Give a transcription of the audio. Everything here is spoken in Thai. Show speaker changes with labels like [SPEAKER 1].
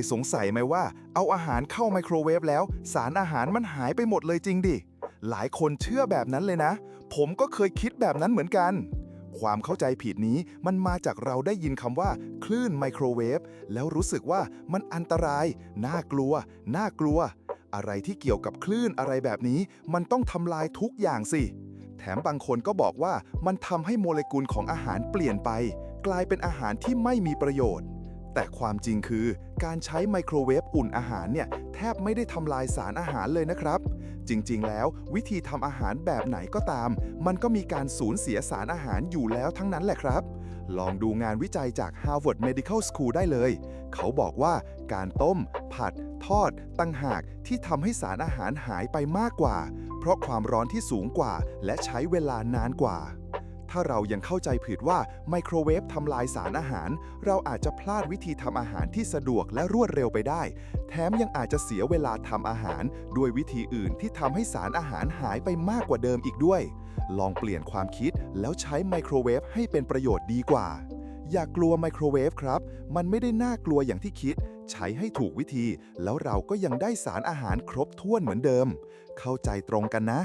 [SPEAKER 1] ยสงสัยไหมว่า เอาอาหารเข้าไมโครเวฟแล้ว สารอาหารมันหายไปหมดเลยจริงดิ หลายคนเชื่อแบบนั้นเลยนะ ผมก็เคยคิดแบบนั้นเหมือนกัน ความเข้าใจผิดนี้มันมาจากเราได้ยินคำว่า คลื่นไมโครเวฟแล้วรู้สึกว่ามันอันตราย น่ากลัว น่ากลัว อะไรที่เกี่ยวกับคลื่นอะไรแบบนี้ มันต้องทำลายทุกอย่างสิ แถมบางคนก็บอกว่ามันทำให้โมเลกุลของอาหารเปลี่ยนไป กลายเป็นอาหารที่ไม่มีประโยชน์ แต่ความจริงคือการใช้ไมโครเวฟอุ่นอาหารเนี่ย แทบไม่ได้ทำลายสารอาหารเลยนะครับ จริงๆ แล้ววิธีทำอาหารแบบไหนก็ตาม มันก็มีการสูญเสียสารอาหารอยู่แล้วทั้งนั้นแหละครับ ลองดูงานวิจัยจาก Harvard Medical School ได้เลย เขาบอกว่าการต้ม ผัด ทอด ตั้งหากที่ทำให้สารอาหารหายไปมากกว่า เพราะความร้อนที่สูงกว่า และใช้เวลานานกว่า ถ้าเรายังเข้าใจผิดว่าไมโครเวฟทำลายสารอาหาร เราอาจจะพลาดวิธีทำอาหารที่สะดวกและรวดเร็วไปได้ แถมยังอาจจะเสียเวลาทำอาหาร ด้วยวิธีอื่นที่ทำให้สารอาหารหายไปมากกว่าเดิมอีกด้วย ลองเปลี่ยนความคิดแล้วใช้ไมโครเวฟให้เป็นประโยชน์ดีกว่า อย่ากกลัวไมโครเวฟครับ มันไม่ได้น่ากลัวอย่างที่คิด ใช้ให้ถูกวิธี แล้วเราก็ยังได้สารอาหารครบถ้วนเหมือนเดิม เข้าใจตรงกันนะ